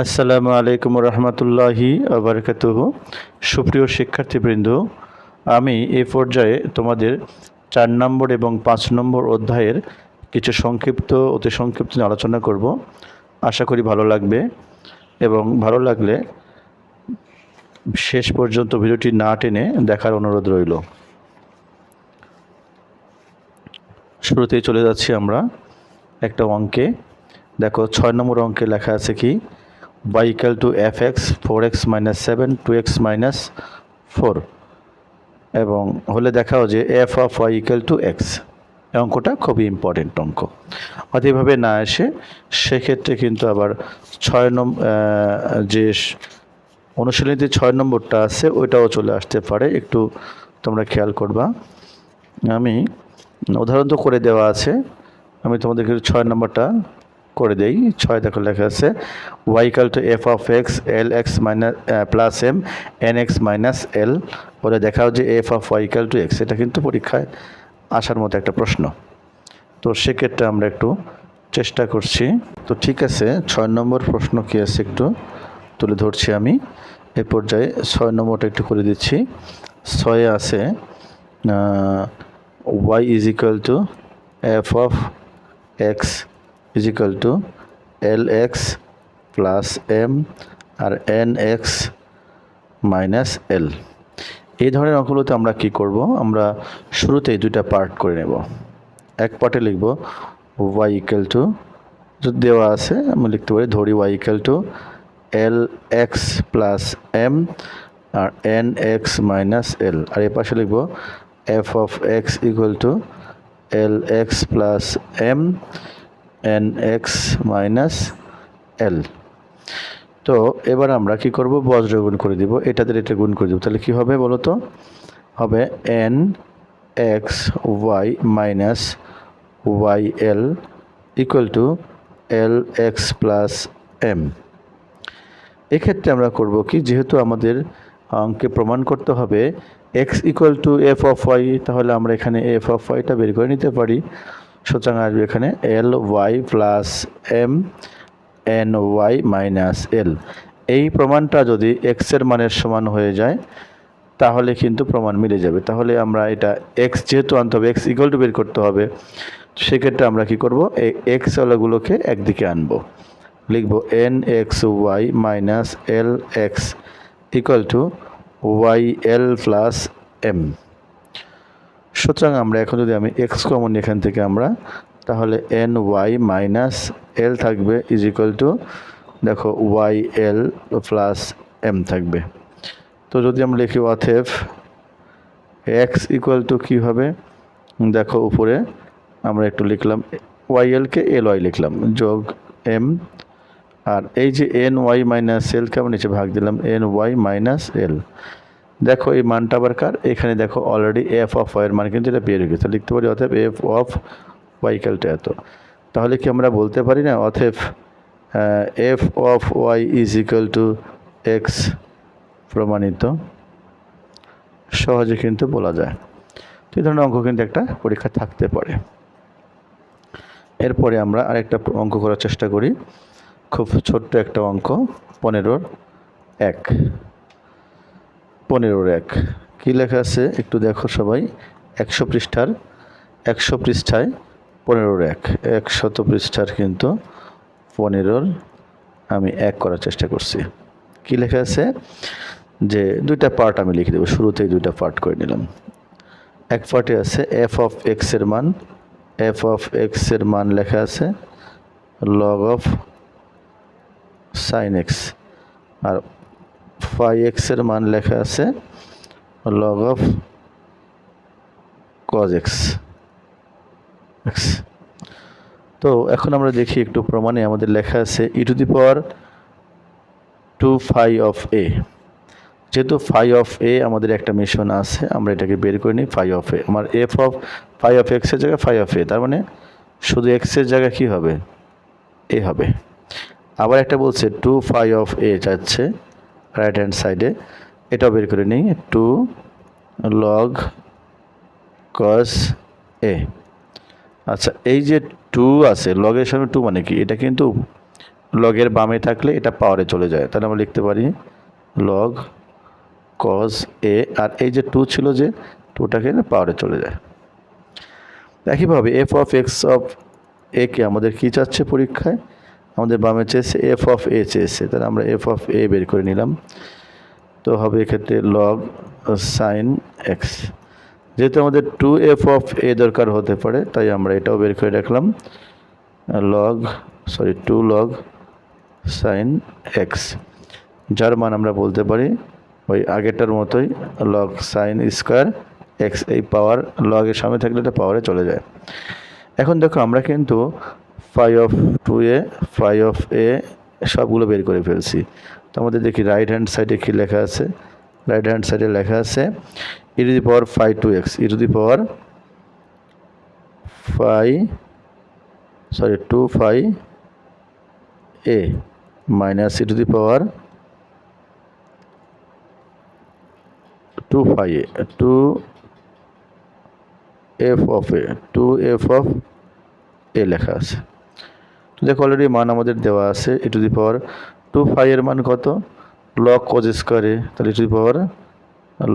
আসসালামু আলাইকুম রহমতুল্লাহি আবরকাতুহ। সুপ্রিয় শিক্ষার্থীবৃন্দ, আমি এ পর্যায়ে তোমাদের চার নম্বর এবং পাঁচ নম্বর অধ্যায়ের কিছু সংক্ষিপ্ত, অতি সংক্ষিপ্ত আলোচনা করব। আশা করি ভালো লাগবে এবং ভালো লাগলে শেষ পর্যন্ত ভিডিওটি না টেনে দেখার অনুরোধ রইল। শুরুতেই চলে যাচ্ছি আমরা একটা অঙ্কে। দেখো, ছয় নম্বর অঙ্কে লেখা আছে কি? Y equal to fx 4x minus 7 2x minus 4 এবং হলে দেখাও যে of y equal to x এই অঙ্কটা খুবই ইম্পর্টেন্ট অঙ্ক। হয়তো এভাবে না এসে সেক্ষেত্রে কিন্তু আবার ছয় নম্বর যে অনুশীলনীতে ছয় নম্বরটা আছে, ওইটাও চলে আসতে পারে। একটু তোমরা খেয়াল করবা। আমি উদাহরণ তো করে দেওয়া আছে। আমি তোমাদেরকে ছয় নম্বরটা করে দেই, ছয় দেখো লেখা আছে y equal to f of x l x minus plus m n x minus l বলে দেখাও যে f of y equal to x এটা কিন্তু পরীক্ষায় আসার মতো একটা প্রশ্ন। তো সেক্ষেত্রে আমরা একটু চেষ্টা করছি। তো ঠিক আছে, ছয় নম্বর প্রশ্ন কী আছে একটু তুলে ধরছি আমি। এ পর্যায়ে ছয় নম্বরটা একটু করে দিচ্ছি। ছয়ে আছে y is equal to f of x is equal to l x plus m R N x minus এল এই ধরনের অঙ্কগুলোতে আমরা কি করব? আমরা শুরুতেই দুইটা পার্ট করে নেব। এক পার্টে লিখব ওয়াই ইকুয়াল টু যদি দেওয়া আছে, আমি লিখতে পারি, ধরি y equal to l x plus m R N x minus এল আর এ পাশে লিখব f of x equal to l x plus m n x minus l তো এবার আমরা কি করব? বজ্র গুণ করে দিব। এটাদের এটা গুণ করে দিব। তাহলে কি হবে বলো তো? হবে n x y minus y l equal to l x plus m এক্ষেত্রে আমরা করব কি? যেহেতু আমাদের অঙ্কে প্রমাণ করতে হবে x equal to f of y তাহলে আমরা এখানে এফ অফ ওয়াইটা বের করে নিতে পারি। সুতরাং আসবে এখানে l y plus m n y minus l এই প্রমাণটা যদি এক্সের মানের সমান হয়ে যায়, তাহলে কিন্তু প্রমাণ মিলে যাবে। তাহলে আমরা এটা এক্স যেহেতু আনতে হবে এক্স ইকুয়াল টু বের করতে হবে, সেক্ষেত্রে আমরা কি করব? এই এক্স ওলাগুলোকে একদিকে আনব। লিখব n x y minus l x equal to y l plus m সুতরাং আমরা এখন যদি আমি এক্স কমন এখান থেকে আমরা, তাহলে এন ওয়াই মাইনাস এল থাকবে ইজ ইকুয়াল টু দেখো ওয়াই এল প্লাস এম থাকবে। তো যদি আমরা লিখি অথেফ এক্স ইকুয়াল টু কী হবে? দেখো উপরে আমরা একটু লিখলাম ওয়াই এলকে এল ওয়াই লিখলাম, যোগ এম আর এই যে এন ওয়াই মাইনাস এলকে আমরা নিচে ভাগ দিলাম এন ওয়াই মাইনাস এল দেখো এই মানটা আবার কার? এখানে দেখো অলরেডি এফ অফ ওয়াইয়ের মান কিন্তু এটা হয়ে গেছে। লিখতে পারি অথব এফ অফ ওয়াই ক্যালটা এত। তাহলে কি আমরা বলতে পারি না? অথব f of y is equal to x প্রমাণিত। সহজে কিন্তু বলা যায়। তো এই ধরনের অঙ্ক কিন্তু একটা পরীক্ষা থাকতে পারে। এরপরে আমরা আরেকটা অঙ্ক করার চেষ্টা করি। খুব ছোট্ট একটা অঙ্ক, পনেরোর এক। পনেরোর এক। কী লেখা আছে? একটু দেখো সবাই। একশো পৃষ্ঠার, একশো পৃষ্ঠায় পনেরোর এক। একশত পৃষ্ঠার কিন্তু পনেরোর আমি এক করার চেষ্টা করছি। কী লেখা আছে? যে দুইটা পার্ট আমি লিখে দেবো। শুরুতেই দুইটা পার্ট করে নিলাম। এক পার্টে আছে এফ অফ এক্সের মান। এফ অফ এক্সের মান লেখা আছে লগ অফ সাইন এক্স আর ফাই এক্সের মান লেখা আছে log of cos x x তো এখন আমরা দেখি একটু প্রমাণে আমাদের লেখা আছে e to the power two phi of a যেহেতু ফাই অফ এ আমাদের একটা মিশন আছে, আমরা এটাকে বের করে নিই ফাই অফ এ আমার এফ অফ ফাই অফ এক্সের জায়গায় ফাই অফ এ তার মানে শুধু এক্সের জায়গায় কী হবে? এ হবে। আবার একটা বলছে টু ফাই অফ এ যাচ্ছে রাইট হ্যান্ড সাইডে এটাও বের করে নিই। টু লগ কস এ আচ্ছা এই যে টু আছে লগের সামনে টু মানে কি? এটা কিন্তু লগের বামে থাকলে এটা পাওয়ারে চলে যায়। তাহলে আমরা লিখতে পারি লগ কজ এ আর এই যে টু ছিল যে টুটাকে পাওয়ারে চলে যায়। একইভাবে f of x of a কে আমাদের কী চাচ্ছে পরীক্ষায়? আমাদের বামে চেয়েছে এফ অফ এ চেয়েছে তাহলে আমরা এফ অফ এ বের করে নিলাম। তো হবে এক্ষেত্রে লগ সাইন এক্স যেহেতু আমাদের টু এফ অফ এ দরকার হতে পারে, তাই আমরা এটাও বের করে রাখলাম। Log sorry to log sine x যার মান আমরা বলতে পারি ওই আগেরটার মতোই লগ সাইন স্কোয়ার এক্স এই পাওয়ার লগের সামনে থাকলে এটা পাওয়ারে চলে যায়। এখন দেখো আমরা কিন্তু phi of two a phi of a সবগুলো বের করে ফেলছি। তো আমাদের দেখি রাইট হ্যান্ড সাইডে কী লেখা আছে? রাইট হ্যান্ড সাইডে লেখা আছে e to the power phi to x e to the power phi sorry two phi a minus e to the power two phi a two f of a two f of a লেখা আছে। তো দেখো already মান আমাদের দেওয়া আছে e to the power two phi এর মান কত? লক কজ স্কোয়ার এ তাহলে e to the power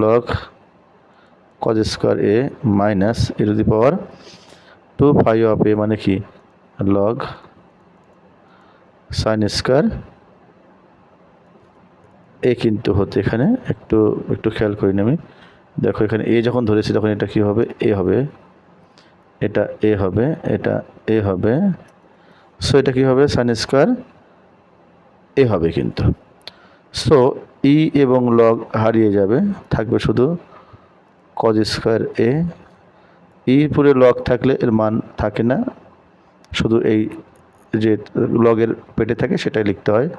log cos square a minus e to the power two phi of a মানে কি? লগ সাইন স্কোয়ার এ কিন্তু হতে এখানে একটু একটু খেয়াল করি আমি। দেখো, এখানে এ যখন ধরেছি তখন এটা কি হবে? এ হবে। এটা এ হবে, এটা এ হবে। সো এটা কি হবে? সাইন স্কোয়ার এ হবে কিন্তু। সো ই এবং লগ হারিয়ে যাবে। থাকবে শুধু কজ স্কোয়ার এ ই পুরে লগ থাকলে এর মান থাকে না। শুধু এই যে লগের পেটে থাকে, সেটাই লিখতে হয়।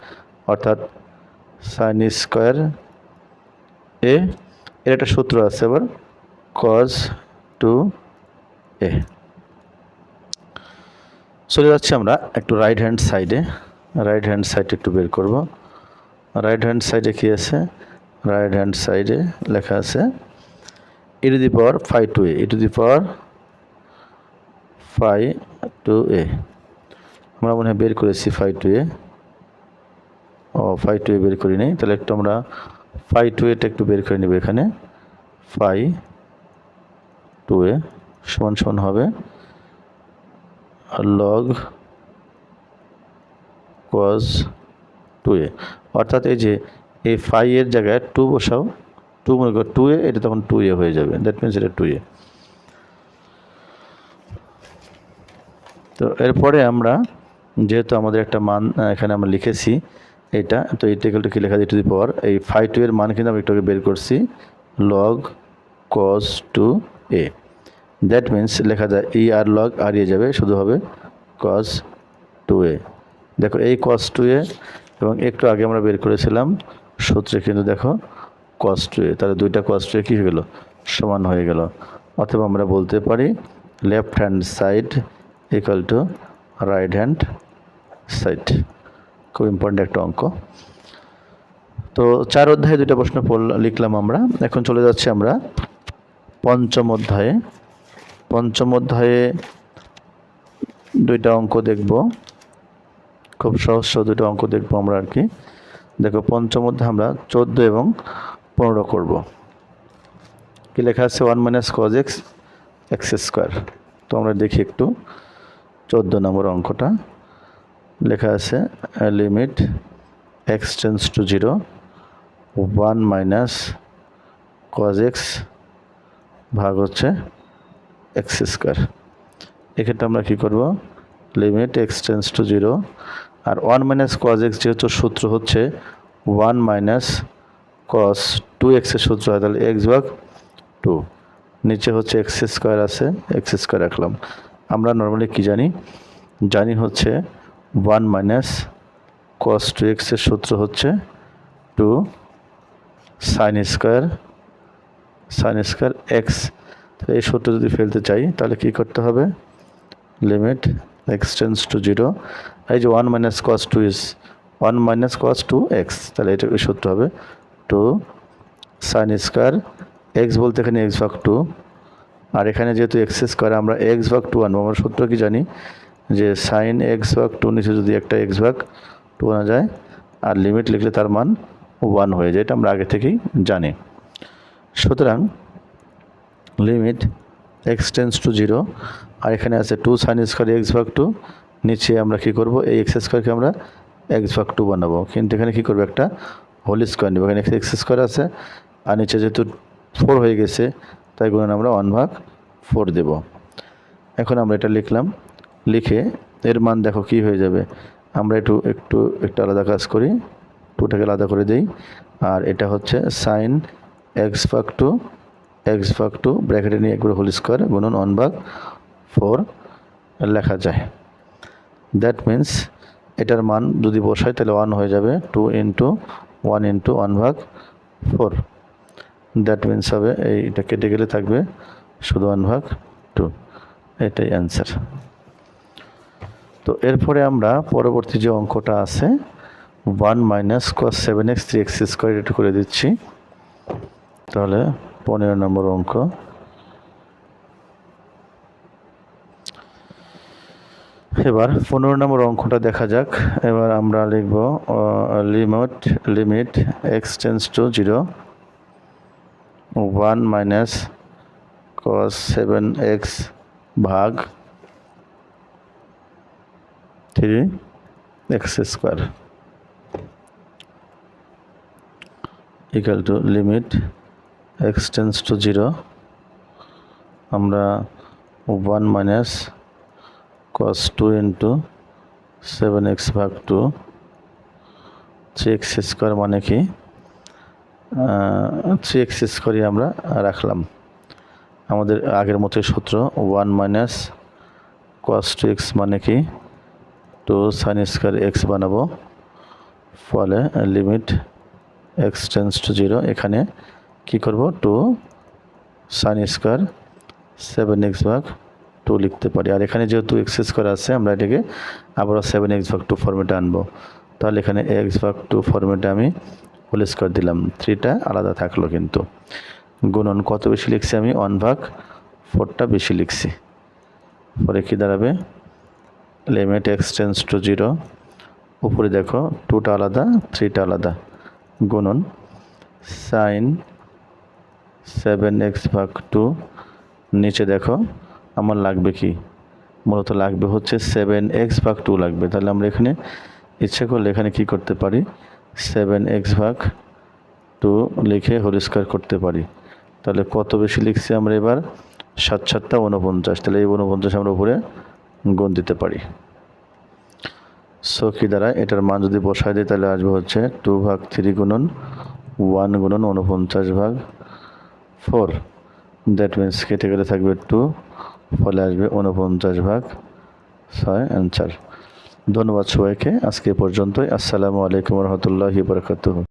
অর্থাৎ সাইন স্কোয়ার এ এর একটা সূত্র আছে আবার। কজ টু এ চলে যাচ্ছি আমরা একটু রাইট হ্যান্ড সাইডে রাইট হ্যান্ড সাইডে একটু বের করব। রাইট হ্যান্ড সাইডে কী আছে? রাইট হ্যান্ড সাইডে লেখা আছে e to the power five two a e to the power five two a আমরা মনে হয় বের করেছি ফাইভ টু এ ও ফাইভ টু এ বের করি নাই। তাহলে একটু আমরা ফাইভ টু এটা একটু বের করে নেব এখানে। ফাইভ টু এ সমান সমান হবে। লগ কজ টু এ অর্থাৎ এই যে, এই ফাইভ এর জায়গায় টু বসাও টু মনে করো টু এ এটা তখন টু এ হয়ে যাবে। দ্যাট মিনস এটা টু এ তো এরপরে আমরা, যেহেতু আমাদের একটা মান এখানে আমরা লিখেছি এটা, তো এই টেকেলটা কি লেখা যায়? টু দি পাওয়ার এই ফাইভ টু এর মান কিন্তু আমরা একটু বের করছি। Log cos two a that means লেখা যায় ই আর লগ হারিয়ে যাবে, শুধু হবে কজ টু এ দেখো এই কজ টু এ এবং একটু আগে আমরা বের করেছিলাম, সূত্রে কিন্তু দেখো কজ টু এ তাহলে দুইটা কজ টু এ কী হয়ে গেলো? সমান হয়ে গেল। অথবা আমরা বলতে পারি left hand side equal to right hand side খুব ইম্পর্ট্যান্ট একটা অঙ্ক। তো চার অধ্যায়ে দুইটা প্রশ্ন লিখলাম আমরা। এখন চলে যাচ্ছি আমরা পঞ্চম অধ্যায়ে। পঞ্চম অধ্যায়ে দুইটা অঙ্ক দেখব। খুব সহজ দুইটা অঙ্ক দেখব আমরা আর কি। দেখো, পঞ্চম অধ্যায়ে আমরা চোদ্দ এবং পনেরো করব। কি লেখা আছে? One minus cos x x square. তো আমরা দেখি একটু। চোদ্দ নম্বর অঙ্কটা। লেখা আছে limit x tends to zero one minus cos x ভাগ হচ্ছে এক্স স্কোয়ার এক্ষেত্রে আমরা কী করব? Limit x tends to zero R one minus cos x যেহেতু সূত্র হচ্ছে ওয়ান মাইনাস কস টু এক্সের সূত্র হয়, তাহলে এক্স ভাগ টু নিচে হচ্ছে এক্স স্কোয়ার আছে এক্স স্কোয়ার রাখলাম। আমরা নর্মালি কী জানি? জানি হচ্ছে ওয়ান মাইনাস কস টু এক্সের সূত্র হচ্ছে two sine square sine square x তাহলে এই সূত্র যদি ফেলতে চাই, তাহলে কী করতে হবে? লিমিট এক্স টু জিরো এই যে one minus cos two is one minus cos two x তাহলে এটা সূত্র হবে টু সাইন স্কোয়ার এক্স বলতে এখানে এক্স ভাগ টু আর এখানে যেহেতু এক্স স্কোয়ার আমরা এক্স ভাগ টু আনব। আমরা সূত্র কি জানি? যে সাইন এক্স ভাগ টু নিচে যদি একটা এক্স ভাগ টু আনা যায়, আর লিমিট লিখলে তার মান ওয়ান হয়ে যায়। এটা আমরা আগে থেকেই জানি। সুতরাং limit x tends to zero আর এখানে আছে টু সাইন স্কোয়ার এক্স ভাগ টু নিচে আমরা কি করব? এই এক্স স্কোয়ারকে আমরা এক্স ভাগ টু বানাবো। কিন্তু এখানে কি করব? একটা হোল স্কোয়ার নেব। এখানে এক্স স্কোয়ার আছে, আর নিচে যেহেতু ফোর হয়ে গেছে, তাই গুণন আমরা ওয়ান ভাগ ফোর দেব। এখন আমরা এটা লিখলাম, লিখে এর মান দেখো কি হয়ে যাবে। আমরা একটু একটু একটু আলাদা কাজ করি টুটাকে আলাদা করে দিই, আর এটা হচ্ছে সাইন এক্স ভাগ টু এক্স ভাগ টু ব্র্যাকেটে নিয়ে একবার হোল স্কোয়ার গুণন ওয়ান ভাগ ফোর লেখা যায়। দ্যাট মিন্স এটার মান যদি বসাই তাহলে ওয়ান হয়ে যাবে two into one into one ভাগ ফোর দ্যাট মিন্স হবে এইটা কেটে গেলে থাকবে শুধু ওয়ান ভাগ টু এটাই অ্যান্সার তো এরপরে আমরা পরবর্তী যে অঙ্কটা আছে one minus cos seven x three x square এটা করে দিচ্ছি। তাহলে পনেরো নম্বর অঙ্ক। এবার পনেরো নম্বর অঙ্কটা দেখা যাক। এবার আমরা লিখব limit limit x two zero one minus cos seven x ভাগ three x square equal to limit x tends to zero, আমরা one minus cos two into seven x ভাগ টু, থ্রি এক্স স্কোয়ার মানে কি? Three x স্কোয়ারই আমরা রাখলাম। আমাদের আগের মতোই সূত্র one minus cos two x মানে কি? টু সাইন স্কোয়ার এক্স বানাবো। ফলে limit x tends to zero এখানে কি করব? Two sine square seven x ভাগ টু লিখতে পারি। আর এখানে যেহেতু এক্স স্কোয়ার আছে, আমরা এটাকে আবারও সেভেন এক্স ভাগ টু ফর্মেটে আনব। তাহলে এখানে এক্স ভাগ টু ফর্মেটে আমি হোল স্কোয়ার দিলাম। থ্রিটা আলাদা থাকল কিন্তু। গুণন, কত বেশি লিখছি আমি? ওয়ান ভাগ ফোরটা বেশি লিখছি। পরে কি দাঁড়াবে? Limit x tends to zero উপরে দেখো টুটা আলাদা থ্রিটা আলাদা। গুণন সাইন সেভেন এক্স ভাগ টু নিচে দেখো, আমার লাগবে কি? মূলত লাগবে হচ্ছে সেভেন এক্স ভাগ টু লাগবে। তাহলে আমরা এখানে ইচ্ছে করলে এখানে কি করতে পারি? সেভেন এক্স ভাগ টু লিখে হোল স্কোয়ার করতে পারি। তাহলে কত বেশি লিখছি আমরা এবার? সাত সাতটা উনপঞ্চাশ তাহলে এই উনপঞ্চাশ আমরা উপরে গুণ দিতে পারি। সো কি দ্বারা এটার মান যদি বসায় দিই, তাহলে আসবে হচ্ছে টু ভাগ থ্রি গুণন ওয়ান গুণন উনপঞ্চাশ ভাগ ফোর। দ্যাট মিনস কেটে গেলে থাকবে টু ফলে আসবে উনপঞ্চাশ ভাগ ছয় অ্যান্সার ধন্যবাদ সবাইকে, আজকে পর্যন্তই। আসসালামু আলাইকুম রহমতুল্লাহি বরকাতুহ।